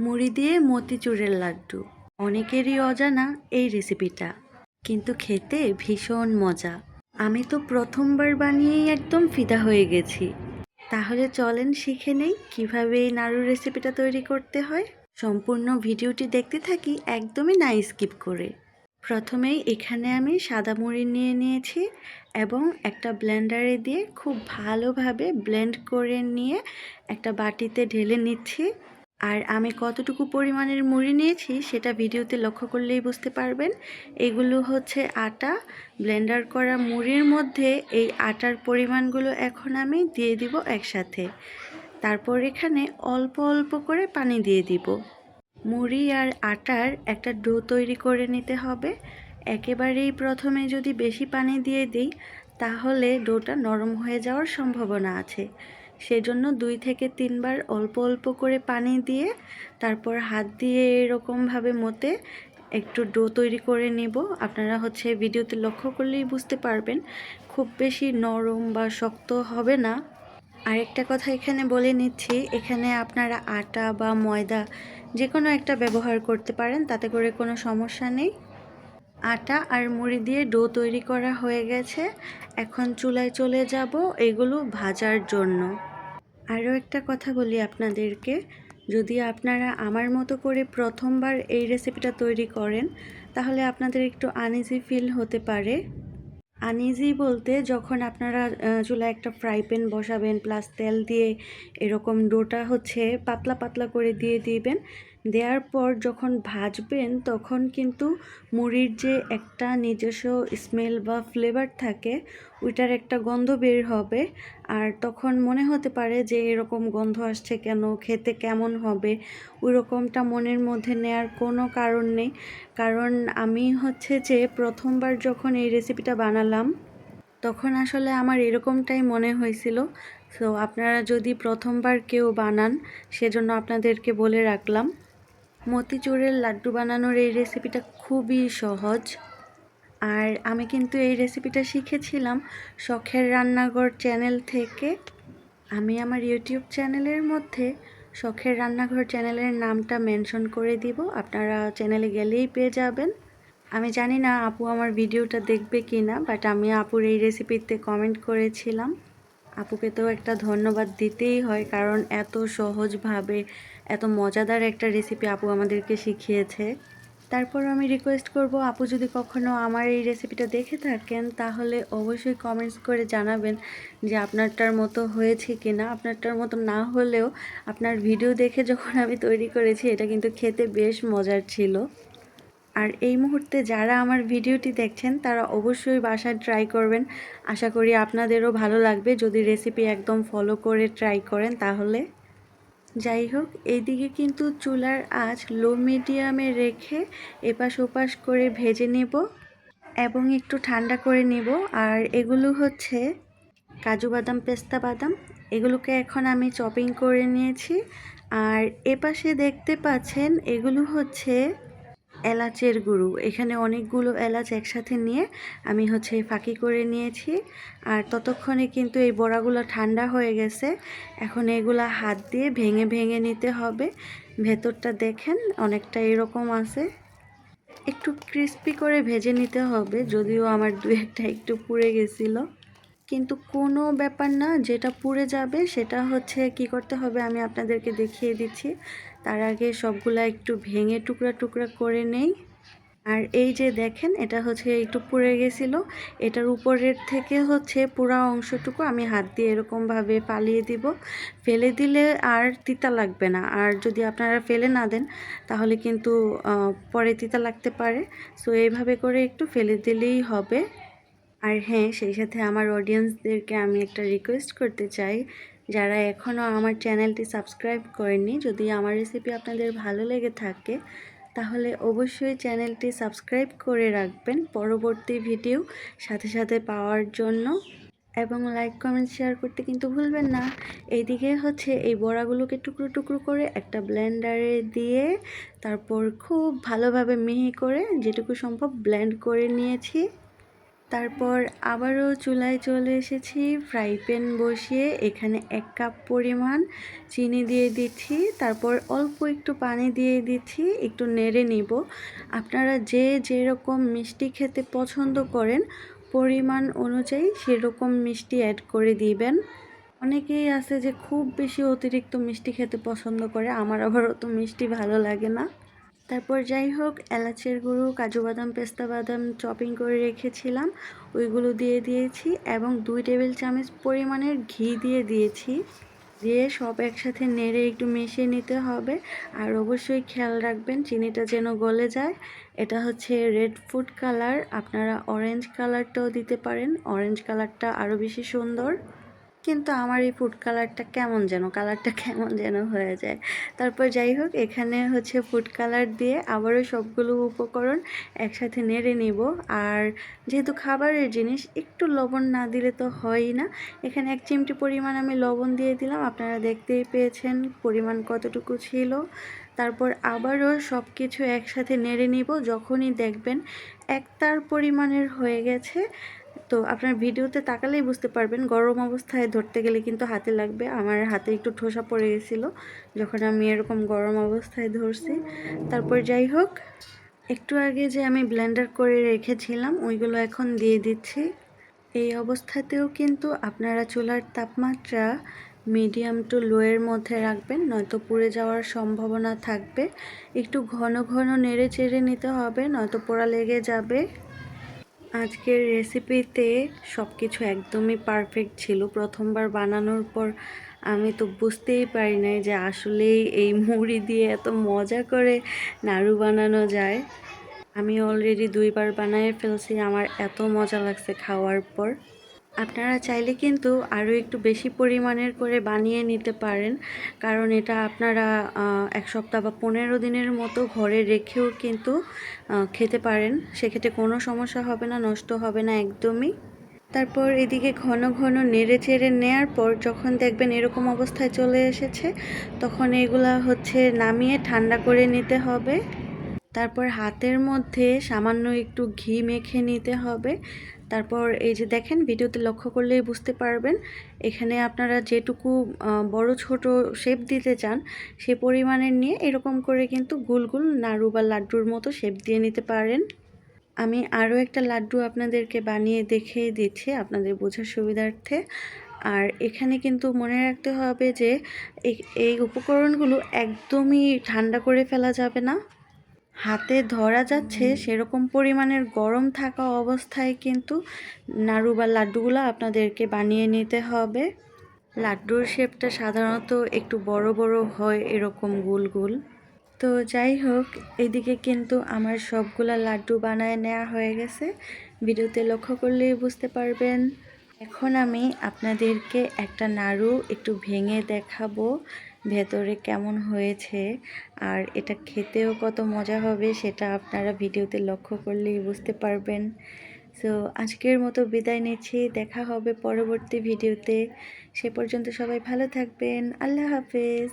মুড়ি দিয়ে মতিচুরের লাড্ডু। অনেকেরই অজানা এই রেসিপিটা কিন্তু খেতে ভীষণ মজা। আমি তো প্রথমবার বানিয়েই একদম ফিদা হয়ে গেছি। তাহলে চলেন শিখে নেই কীভাবে এই নাড়ু রেসিপিটা তৈরি করতে হয়। সম্পূর্ণ ভিডিওটি দেখতে থাকি একদমই না স্কিপ করে। প্রথমেই এখানে আমি সাদা মুড়ি নিয়ে নিয়েছি এবং একটা ব্লেন্ডারে দিয়ে খুব ভালোভাবে ব্লেন্ড করে নিয়ে একটা বাটিতে ঢেলে নিচ্ছি। আর আমি কতটুকু পরিমাণের মুড়ি নিয়েছি সেটা ভিডিওতে লক্ষ্য করলেই বুঝতে পারবেন। এগুলো হচ্ছে আটা। ব্লেন্ডার করা মুড়ির মধ্যে এই আটার পরিমাণগুলো এখন আমি দিয়ে দিব একসাথে। তারপর এখানে অল্প অল্প করে পানি দিয়ে দিব। মুড়ি আর আটার একটা ডো তৈরি করে নিতে হবে। একেবারেই প্রথমে যদি বেশি পানি দিয়ে দিই, তাহলে ডোটা নরম হয়ে যাওয়ার সম্ভাবনা আছে। সেজন্য দুই থেকে তিনবার অল্প অল্প করে পানি দিয়ে তারপর হাত দিয়ে এরকমভাবে মতে একটু ডো তৈরি করে নেব। আপনারা হচ্ছে ভিডিওতে লক্ষ্য করলেই বুঝতে পারবেন, খুব বেশি নরম বা শক্ত হবে না। আরেকটা কথা এখানে বলে নিচ্ছি, এখানে আপনারা আটা বা ময়দা যে কোনো একটা ব্যবহার করতে পারেন, তাতে করে কোনো সমস্যা নেই। আটা আর মুড়ি দিয়ে ডো তৈরি করা হয়ে গেছে। এখন চুলায় চলে যাব এগুলো ভাজার জন্য। আরও একটা কথা বলি আপনাদেরকে। যদি আপনারা আমার মতো করে প্রথমবার এই রেসিপিটা তৈরি করেন, তাহলে আপনাদের একটু আনইজি ফিল হতে পারে। আনইজি বলতে যখন আপনারা চুলায় একটা ফ্রাই প্যান বসাবেন প্লাস তেল দিয়ে এরকম ডোটা হচ্ছে পাতলা পাতলা করে দিয়ে দিবেন দেওয়ার পর যখন ভাজবেন, তখন কিন্তু মুড়ির যে একটা নিজস্ব স্মেল বা ফ্লেভার থাকে, ওইটার একটা গন্ধ বের হবে। আর তখন মনে হতে পারে যে এরকম গন্ধ আসছে কেন, খেতে কেমন হবে ওই রকমটা মনের মধ্যে নেয়ার কোনো কারণ নেই। কারণ আমি হচ্ছে যে প্রথমবার যখন এই রেসিপিটা বানালাম, তখন আসলে আমার এরকমটাই মনে হয়েছিল। সো আপনারা যদি প্রথমবার কেউ বানান, সেজন্য আপনাদেরকে বলে রাখলাম। মতিচুরের লাড্ডু বানানোর এই রেসিপিটা খুবই সহজ। আর আমি কিন্তু এই রেসিপিটা শিখেছিলাম শখের রান্নাঘর চ্যানেল থেকে। আমি আমার ইউটিউব চ্যানেলের মধ্যে শখের রান্নাঘর চ্যানেলের নামটা মেনশন করে দিব। আপনারা চ্যানেলে গেলেই পেয়ে যাবেন। আমি জানি না আপু আমার ভিডিওটা দেখবে কি না বাট আমি আপুর এই রেসিপিতে কমেন্ট করেছিলাম। আপুকে তো একটা ধন্যবাদ দিতেই হয়, কারণ এত সহজভাবে এত মজাদার একটা রেসিপি আপু আমাদেরকে শিখিয়েছে। তারপর আমি রিকোয়েস্ট করব, আপু যদি কখনো আমার এই রেসিপিটা দেখে থাকেন, তাহলে অবশ্যই কমেন্টস করে জানাবেন যে আপনারটার মতো হয়েছে কি না আপনারটার মতো না হলেও আপনার ভিডিও দেখে যখন আমি তৈরি করেছি, এটা কিন্তু খেতে বেশ মজার ছিল। আর এই মুহূর্তে যারা আমার ভিডিওটি দেখছেন, তারা অবশ্যই বাসায় ট্রাই করবেন। আশা করি আপনাদেরও ভালো লাগবে। যদি রেসিপি একদম ফলো করে ট্রাই করেন, তাহলে। যাই হোক, এইদিকে কিন্তু চুলার আঁচ লো মিডিয়ামে রেখে এপাশ ওপাশ করে ভেজে নেব এবং একটু ঠান্ডা করে নেব। আর এগুলো হচ্ছে কাজু বাদাম, পেস্তা বাদাম, এগুলোকে এখন আমি চপিং করে নিয়েছি। আর এপাশে দেখতে পাচ্ছেন, এগুলো হচ্ছে এলাচের গুঁড়ো। এখানে অনেকগুলো এলাচ একসাথে নিয়ে আমি হচ্ছে ফাঁকি করে নিয়েছি। আর ততক্ষণে কিন্তু এই বড়াগুলো ঠান্ডা হয়ে গেছে। এখন এগুলা হাত দিয়ে ভেঙে ভেঙে নিতে হবে। ভেতরটা দেখেন অনেকটা এরকম আছে। একটু ক্রিস্পি করে ভেজে নিতে হবে, যদিও আমার দু একটা একটু পুড়ে গেছিল। কিন্তু কোনো ব্যাপার না, যেটা পুড়ে যাবে সেটা হচ্ছে কি করতে হবে আমি আপনাদেরকে দেখিয়ে দিচ্ছি। তার আগে সবগুলা একটু ভেঙে টুকরা টুকরা করে নেই। আর এই যে দেখেন, এটা হচ্ছে একটু পুড়ে গেছিল। এটার উপরের থেকে হচ্ছে পুরা অংশটুকু আমি হাত দিয়ে এরকমভাবে পালিয়ে দিব। ফেলে দিলে আর তিতা লাগবে না। আর যদি আপনারা ফেলে না দেন, তাহলে কিন্তু পরে তিতা লাগতে পারে। সো, এইভাবে করে একটু ফেলে দিলেই হবে। আর হ্যাঁ সেই সাথে আমার অডিয়েন্সদেরকে আমি একটা রিকোয়েস্ট করতে চাই। যারা এখনও আমার চ্যানেলটি সাবস্ক্রাইব করেননি, যদি আমার রেসিপি আপনাদের ভালো লেগে থাকে, তাহলে অবশ্যই চ্যানেলটি সাবস্ক্রাইব করে রাখবেন পরবর্তী ভিডিও সাথে সাথে পাওয়ার জন্য। এবং লাইক কমেন্ট শেয়ার করতে কিন্তু ভুলবেন না। এইদিকে হচ্ছে এই বড়াগুলোকে টুকরো টুকরো করে একটা ব্লেন্ডারে দিয়ে তারপর খুব ভালোভাবে মিহি করে যেটুকু সম্ভব ব্লেন্ড করে নিয়েছি। তারপর আবারও চুলায় চলে এসেছি ফ্রাই প্যান বসিয়ে এখানে এক কাপ পরিমাণ চিনি দিয়ে দিচ্ছি, তারপর অল্প একটু পানি দিয়ে দিচ্ছি, একটু নেড়ে নিব। আপনারা যে যেরকম মিষ্টি খেতে পছন্দ করেন, পরিমাণ অনুযায়ী সেরকম মিষ্টি অ্যাড করে দিবেন। অনেকেই আছে যে খুব বেশি অতিরিক্ত মিষ্টি খেতে পছন্দ করে, আমার আবার অত মিষ্টি ভালো লাগে না। তারপর যাই হোক এলাচের গুঁড়ো, কাজু বাদাম, পেস্তা বাদাম চপিং করে রেখেছিলাম। ওইগুলো দিয়ে দিয়েছি এবং দুই টেবিল চামচ পরিমাণের ঘি দিয়ে দিয়েছি। দিয়ে সব একসাথে নেড়ে একটু মিশিয়ে নিতে হবে। আর অবশ্যই খেয়াল রাখবেন, চিনিটা যেন গলে যায়। এটা হচ্ছে রেড ফুড কালার আপনারা অরেঞ্জ কালারটাও দিতে পারেন। অরেঞ্জ কালারটা আরও বেশি সুন্দর। কিন্তু আমার এই ফুড কালারটা কেমন যেন কালারটা কেমন যেন হয়ে যায়। তারপর যাই হোক, এখানে হচ্ছে ফুড কালার দিয়ে আবারও সবগুলো উপকরণ একসাথে নেড়ে নিব। আর যেহেতু খাবারের জিনিস, একটু লবণ না দিলে তো হয়ই না। এখানে এক চিমটি পরিমাণ আমি লবণ দিয়ে দিলাম। আপনারা দেখতেই পেয়েছেন পরিমাণ কতটুকু ছিল। তারপর আবারও সব কিছু একসাথে নেড়ে নিব। যখনই দেখবেন একতার পরিমাণের হয়ে গেছে তো আপনার ভিডিওতে তাকালেই বুঝতে পারবেন, গরম অবস্থায় ধরতে গেলে কিন্তু হাতে লাগবে। আমার হাতে একটু ঠোসা পড়ে গেছিল, যখন আমি এরকম গরম অবস্থায় ধরছি। তারপর যাই হোক, একটু আগে যে আমি ব্লেন্ডার করে রেখেছিলাম, ওইগুলো এখন দিয়ে দিচ্ছি। এই অবস্থাতেও কিন্তু আপনারা চুলার তাপমাত্রা মিডিয়াম টু লোয়ের মধ্যে রাখবেন, নয়তো পুড়ে যাওয়ার সম্ভাবনা থাকবে। একটু ঘন ঘন নেড়ে চেড়ে নিতে হবে, নয়তো পোড়া লেগে যাবে। আজকের রেসিপিতে সব কিছু একদমই পারফেক্ট ছিল। প্রথমবার বানানোর পর আমি তো বুঝতেই পারি নাই যে আসলেই এই মুড়ি দিয়ে এত মজা করে নাড়ু বানানো যায়। আমি অলরেডি দুইবার বানিয়ে ফেলছি, আমার এত মজা লাগছে খাওয়ার পর। আপনারা চাইলে কিন্তু আরও একটু বেশি পরিমাণের করে বানিয়ে নিতে পারেন। কারণ এটা আপনারা এক সপ্তাহ বা পনেরো দিনের মতো ঘরে রেখেও কিন্তু খেতে পারেন। সেক্ষেত্রে কোনো সমস্যা হবে না, নষ্ট হবে না একদমই। তারপর এদিকে ঘন ঘন নেড়ে চেড়ে নেওয়ার পর যখন দেখবেন এরকম অবস্থায় চলে এসেছে, তখন এগুলা হচ্ছে নামিয়ে ঠান্ডা করে নিতে হবে। তারপর হাতের মধ্যে সামান্য একটু ঘি মেখে নিতে হবে। তারপর এই যে দেখেন, ভিডিওতে লক্ষ্য করলেই বুঝতে পারবেন, এখানে আপনারা যেটুকু বড় ছোট শেপ দিতে চান, সে পরিমাণের নিয়ে এরকম করে কিন্তু গুল গুল নাড়ু বা লাড্ডুর মতো শেপ দিয়ে নিতে পারেন। আমি আরও একটা লাড্ডু আপনাদেরকে বানিয়ে দেখিয়ে দিচ্ছি আপনাদের বোঝার সুবিধার্থে। আর এখানে কিন্তু মনে রাখতে হবে যে এই উপকরণগুলো একদমই ঠান্ডা করে ফেলা যাবে না। হাতে ধরা যাচ্ছে সেরকম পরিমাণের গরম থাকা অবস্থায় কিন্তু নাড়ু বা লাড্ডুগুলো আপনাদেরকে বানিয়ে নিতে হবে। লাড্ডুর শেপটা সাধারণত একটু বড় বড় হয় এরকম গোল গোল। তো যাই হোক, এদিকে কিন্তু আমার সবগুলা লাড্ডু বানায় নেওয়া হয়ে গেছে। ভিডিওতে লক্ষ্য করলেই বুঝতে পারবেন। এখন আমি আপনাদেরকে একটা নাড়ু একটু ভেঙে দেখাবো। ভেতরে কেমন হয়েছে আর এটা খেতেও কত মজা হবে সেটা আপনারা ভিডিওতে লক্ষ্য করলেই বুঝতে পারবেন। সো আজকের মতো বিদায় নিচ্ছি। দেখা হবে পরবর্তী ভিডিওতে। সে পর্যন্ত সবাই ভালো থাকবেন। আল্লাহ হাফেজ।